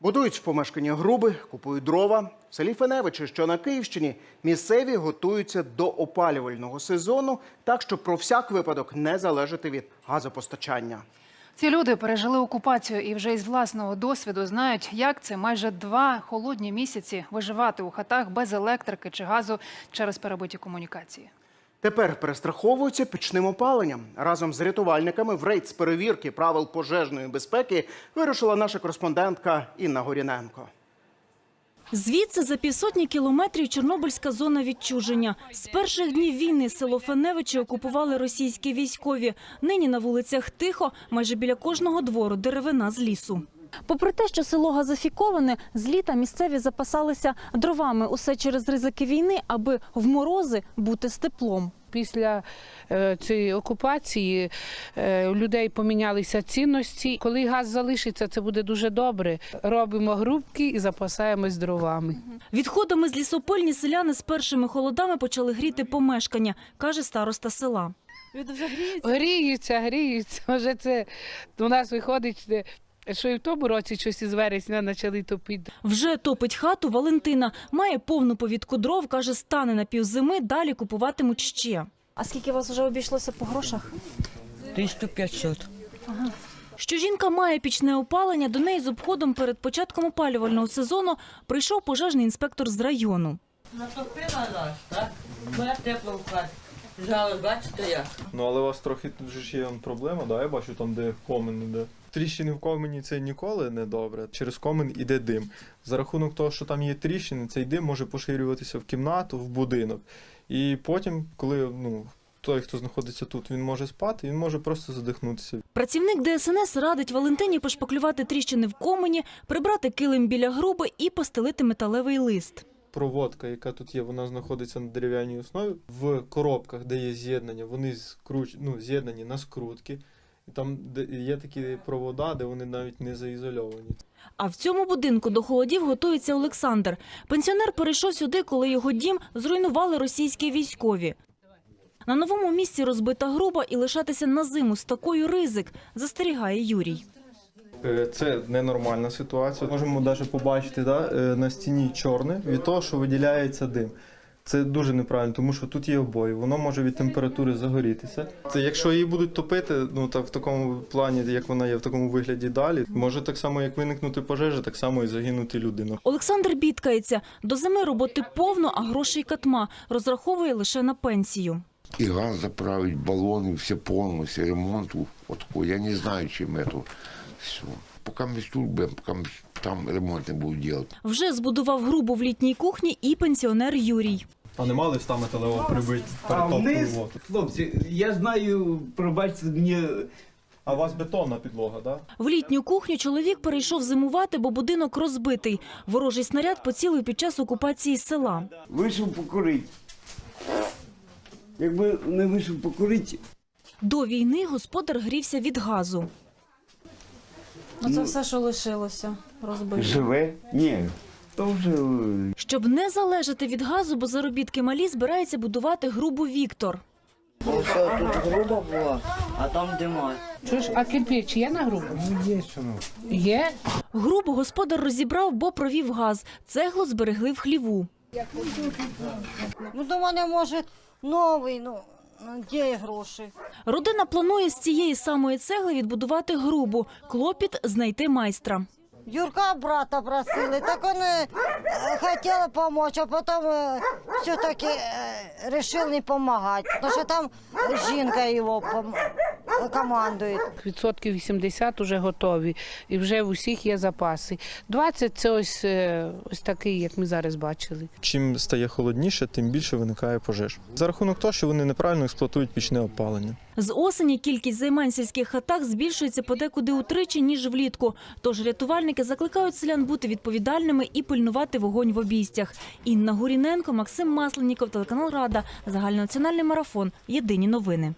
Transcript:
Будують в помешканні груби, купують дрова. В селі Феневичі, що на Київщині, місцеві готуються до опалювального сезону, так щоб про всяк випадок не залежати від газопостачання. Ці люди пережили окупацію і вже із власного досвіду знають, як це майже два холодні місяці виживати у хатах без електрики чи газу через перебиті комунікації. Тепер перестраховуються пічним опаленням. Разом з рятувальниками в рейд з перевірки правил пожежної безпеки вирушила наша кореспондентка Інна Горіненко. Звідси за півсотні кілометрів Чорнобильська зона відчуження. З перших днів війни село Феневичі окупували російські військові. Нині на вулицях тихо, майже біля кожного двору деревина з лісу. Попри те, що село газифіковане, з літа місцеві запасалися дровами. Усе через ризики війни, аби в морози бути з теплом. Після е, цієї окупації е, у людей помінялися цінності. Коли газ залишиться, це буде дуже добре. Робимо грубки і запасаємось дровами. Відходами з лісопильні селяни з першими холодами почали гріти помешкання, каже староста села. Люди вже гріються? Гріються, гріються. Вже це у нас виходить, е, що і в тому році щось із вересня почали топити. Вже топить хату Валентина. Має повну повідку дров, каже, стане на півзими, далі купуватимуть ще. А скільки вас вже обійшлося по грошах? 1500. Що жінка має пічне опалення, до неї з обходом перед початком опалювального сезону прийшов пожежний інспектор з району. Натопила нас, так? Моя тепла в хаті. Зараз, бачите як? Ну, але у вас трохи тут же ж є проблема, да? Я бачу там, де комен іде. Тріщини в комені це ніколи не добре. Через комен іде дим. За рахунок того, що там є тріщини, цей дим може поширюватися в кімнату, в будинок. І потім, коли ну, той, хто знаходиться тут, він може спати, він може просто задихнутися. Працівник ДСНС радить Валентині пошпаклювати тріщини в комені, прибрати килим біля груби і постелити металевий лист. Проводка, яка тут є, вона знаходиться на дерев'яній основі. В коробках, де є з'єднання, вони скруч... ну, з'єднані на скрутки. І там є такі провода, де вони навіть не заізольовані. А в цьому будинку до холодів готується Олександр. Пенсіонер перейшов сюди, коли його дім зруйнували російські військові. На новому місці розбита груба і лишатися на зиму з такою ризик, застерігає Юрій. Е, Це ненормальна ситуація. Можемо навіть побачити да, е, на стіні чорне від того, що виділяється дим. Це дуже неправильно, тому що тут є обої, воно може від температури загорітися. Це якщо її будуть топити, ну так в такому плані, як вона є в такому вигляді далі, може так само, як виникнути пожежа, так само і загинути людина. Олександр бідкається. До зими роботи повно, а грошей катма. Розраховує лише на пенсію. и газ заправить, баллоны, все полностью, ремонт вот такой. Я не знаю, чем это все. Пока мы тут будем, пока мы там ремонт не будут делать. Вже збудував грубу в літній кухні і пенсіонер Юрій. А нема листа металевого прибити А вниз, хлопці, я знаю, пробачте мені, А у вас бетонна підлога. Да? В літню кухню чоловік перейшов зимувати, бо будинок розбитий. Ворожий снаряд поцілив під час окупації села. вийшов покурити. Якби не вийшов покурити, До війни господар грівся від газу. Оце все, що лишилося, розбито. живе? Ні. То вже е, Щоб не залежати від газу, бо заробітки малі, збирається будувати грубу Віктор. Ось тут груба була, а там дима. Чуєш, а кирпич є на грубу? Є. чому. Є? Грубу господар розібрав, бо провів газ. Цеглу зберегли в хліву. Ну, до мене, може, новий, ну, ну, де гроші? Родина планує з цієї самої цегли відбудувати грубу. Клопіт знайти майстра. Юрка брата просили, так он э, хотел помочь, а потом э, все-таки э, решил не помогать, потому что там жінка його пом- командует. Відсотків 80 вже готові, і вже в усіх є запаси. 20 – це ось, е, ось такий, як ми зараз бачили. Чим стає холодніше, тим більше виникає пожеж. За рахунок того, що вони неправильно експлуатують пічне опалення. З осені кількість займань в сільських хатах збільшується подекуди утричі, ніж влітку. Тож рятувальники закликають селян бути відповідальними і пильнувати вогонь в обійстях. Інна Гуріненко, Максим Масленніков, телеканал Рада, загальнонаціональний марафон. Єдині новини.